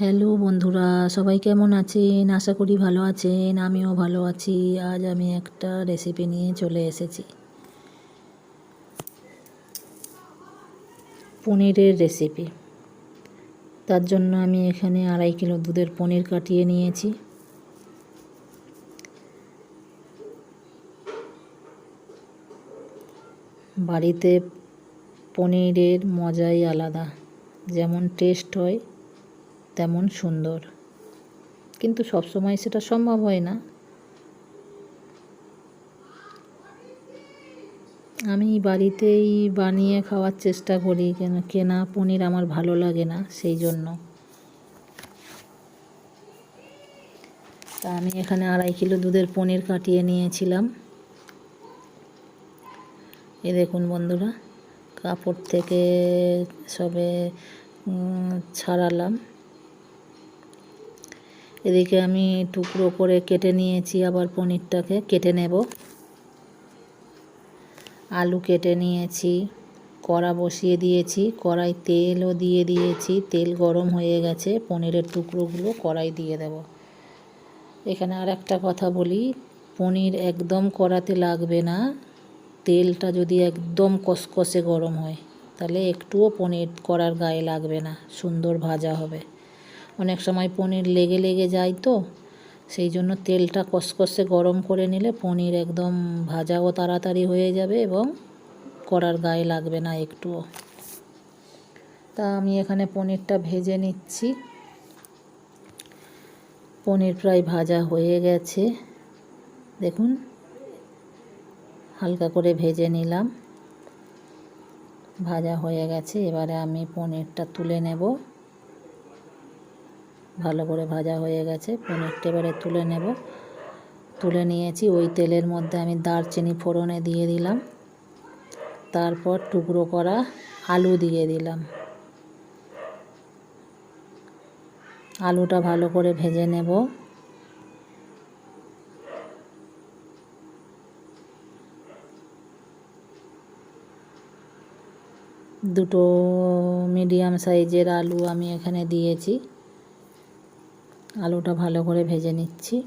Hello বন্ধুরা, সবাই কেমন আছেন? আশা করি ভালো আছেন, আমিও ভালো আছি। আজ আমি একটা রেসিপি নিয়ে চলে এসেছি। পনিরের রেসিপি তার জন্য আমি এখানে আড়াই কিলো দুধের পনির কাটিয়ে নিয়েছি। বাড়িতে পনিরের মজাই আলাদা। যেমন টেস্ট হয় তেমন সুন্দর। কিন্তু সবসময় সেটা সম্ভব হয় না। আমি বাড়িতেই বানিয়ে খাওয়ার চেষ্টা করি কেন, কেনা পনির আমার ভালো লাগে না সেই জন্য। তা আমি এখানে আড়াই কিলো দুধের পনির কাটিয়ে নিয়েছিলাম। এ দেখুন বন্ধুরা, কাপড় থেকে সবে ছাড়ালাম। এদিকে আমি টুকরো করে কেটে নিয়েছি, আবার পনিরটাকে কেটে নেব। আলু কেটে নিয়েছি, কড়া বসিয়ে দিয়েছি, কড়াই তেলও দিয়ে দিয়েছি, তেল গরম হয়ে গেছে, পনিরের টুকরোগুলো কড়াই দিয়ে দেব। এখানে আর একটা কথা বলি, পনির একদম কড়াতে লাগবে না, তেলটা যদি একদম কষকষে গরম হয়, তাহলে একটুও পনির করার গায়ে লাগবে না, সুন্দর ভাজা হবে। অনেক সময় পনির লেগে লেগে যায় তো, সেই জন্য তেলটা কষকষে গরম করে নিলে পনির একদম ভাজাও তাড়াতাড়ি হয়ে যাবে এবং কড়ার গায়ে লাগবে না একটুও। তা আমি এখানে পনিরটা ভেজে নিচ্ছি। পনির প্রায় ভাজা হয়ে গেছে। দেখুন, হালকা করে ভেজে নিলাম। ভাজা হয়ে গেছে, এবারে আমি পনিরটা তুলে নেব। ভালো করে ভাজা হয়ে গেছে। পনিরটা এবারে তুলে নেব। তুলে নিয়েছি, ওই তেলের মধ্যে আমি দারচিনি ফোড়নে দিয়ে দিলাম। তারপর টুকরো করা আলু দিয়ে দিলাম। আলুটা ভালো করে ভেজে নেব। দুটো মিডিয়াম সাইজের আলু আমি এখানে দিয়েছি। আলুটা ভালো করে ভেজে নিচ্ছি।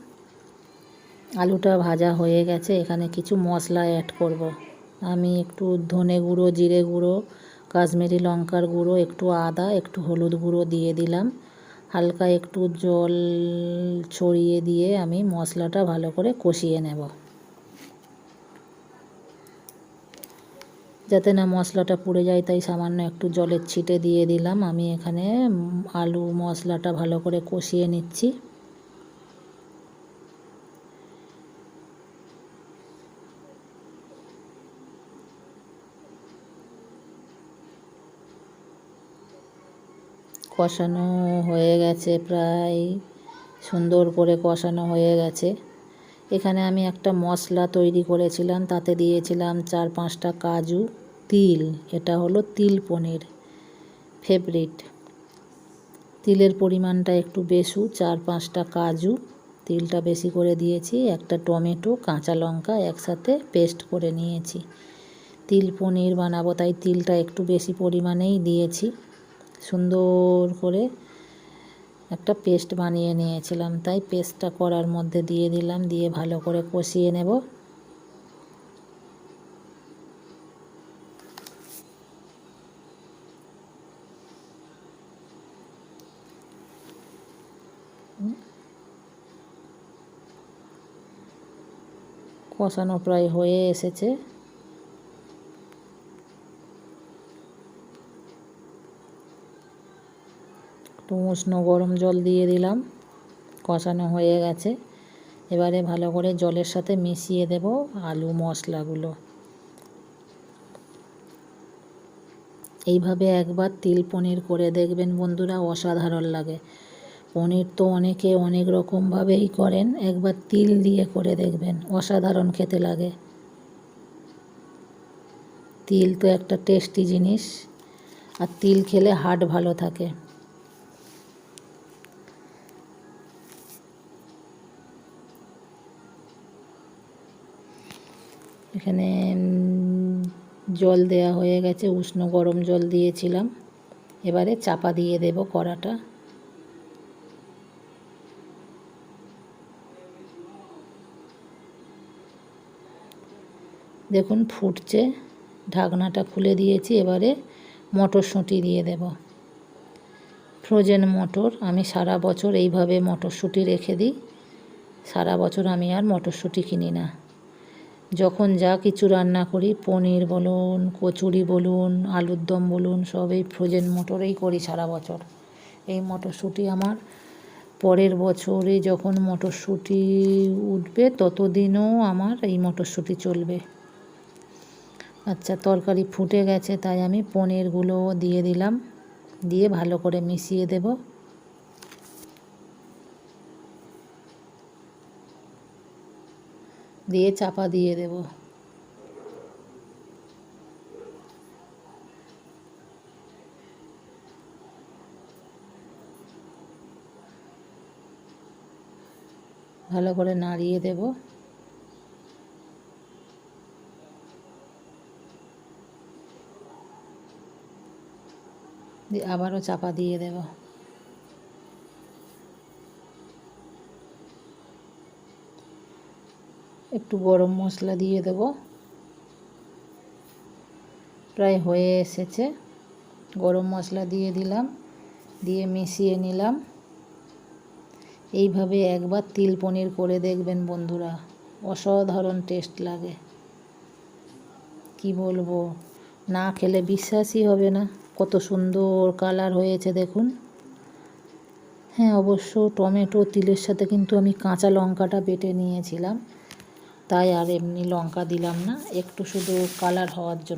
আলুটা ভাজা হয়ে গেছে, এখানে কিছু মশলা অ্যাড করব। আমি একটু ধনে গুঁড়ো, জিরে গুঁড়ো, কাশ্মীরি লঙ্কার গুঁড়ো, একটু আদা, একটু হলুদ গুঁড়ো দিয়ে দিলাম। হালকা একটু জল ছড়িয়ে দিয়ে আমি মশলাটা ভালো করে কষিয়ে নেব। যাতে না মশলাটা পুড়ে যায়, তাই সামান্য একটু জলের ছিটে দিয়ে দিলাম। আমি এখানে আলু মশলাটা ভালো করে কষিয়ে নিচ্ছি। কষানো হয়ে গেছে প্রায়, সুন্দর করে কষানো হয়ে গেছে। এখানে আমি একটা মশলা তৈরি করেছিলাম, তাতে দিয়েছিলাম চার পাঁচটা কাজু, তিল। এটা হলো তিল পনির ফেভারিট তিলের পরিমাণটা একটু বেশু, চার পাঁচটা কাজু, তিলটা বেশি করে দিয়েছি, একটা টমেটো, কাঁচা লঙ্কা একসাথে পেস্ট করে নিয়েছি। তিল পনির বানাবো, তাই তিলটা একটু বেশি পরিমাণেই দিয়েছি। সুন্দর করে একটা পেস্ট বানিয়ে নিয়েছিলাম, তাই পেস্টটা করার মধ্যে দিয়ে দিলাম, দিয়ে ভালো করে কষিয়ে নেব। কষানো প্রায় হয়ে এসেছে। একটু উষ্ণ গরম জল দিয়ে দিলাম। কষানো হয়ে গেছে। এবারে ভালো করে জলের সাথে মিশিয়ে দেব আলু মশলাগুলো। এইভাবে একবার তিল পনির করে দেখবেন বন্ধুরা অসাধারণ লাগে। পনির তো অনেকে অনেক রকমভাবেই করেন। একবার তিল দিয়ে করে দেখবেন, অসাধারণ খেতে লাগে। তিল তো একটা টেস্টি জিনিস। আর তিল খেলে হার্ট ভালো থাকে। এখানে জল দেয়া হয়ে গেছে, উষ্ণ গরম জল দিয়েছিলাম। এবারে চাপা দিয়ে দেব কড়াটা। দেখুন, ফুটছে, ঢাকনাটা খুলে দিয়েছি, এবারে মটরশুঁটি দিয়ে দেব। ফ্রোজেন মটর, আমি সারা বছর এইভাবে মটরশুঁটি রেখে দিই। সারা বছর আমি আর মটরশুঁটি কিনি না। যখন যা কিছু রান্না করি, পনির বলুন, কচুরি বলুন, আলুর দম বলুন, সব এই ফ্রোজেন মটরেই করি সারা বছর। এই মটরশুঁটি আমার পরের বছরে যখন মটরশুঁটি উঠবে, ততদিনও আমার এই মটরশুঁটি চলবে। আচ্ছা তরকারি ফুটে গেছে, তাই আমি পনিরগুলো দিয়ে দিলাম। দিয়ে ভালো করে মিশিয়ে দেব। দিয়ে চাপা দিয়ে দেব। ভালো করে নাড়িয়ে দেব। দিয়ে আবারও চাপা দিয়ে দেব। একটু গরম মশলা দিয়ে দেব। প্রায় হয়ে এসেছে। গরম মশলা দিয়ে দিলাম, দিয়ে মিশিয়ে নিলাম। এইভাবে একবার তিল পনির করে দেখবেন বন্ধুরা, অসাধারণ টেস্ট লাগে। কি বলব, না খেলে বিশ্বাসই হবে না। কত সুন্দর কালার হয়েছে দেখুন। হ্যাঁ অবশ্য টমেটো তিলের সাথে কিন্তু আমি কাঁচা লঙ্কাটা বেটে নিয়েছিলাম। তাই আর এমনি লঙ্কা দিলাম না। একটু শুধু কালার হওয়ার জন্য।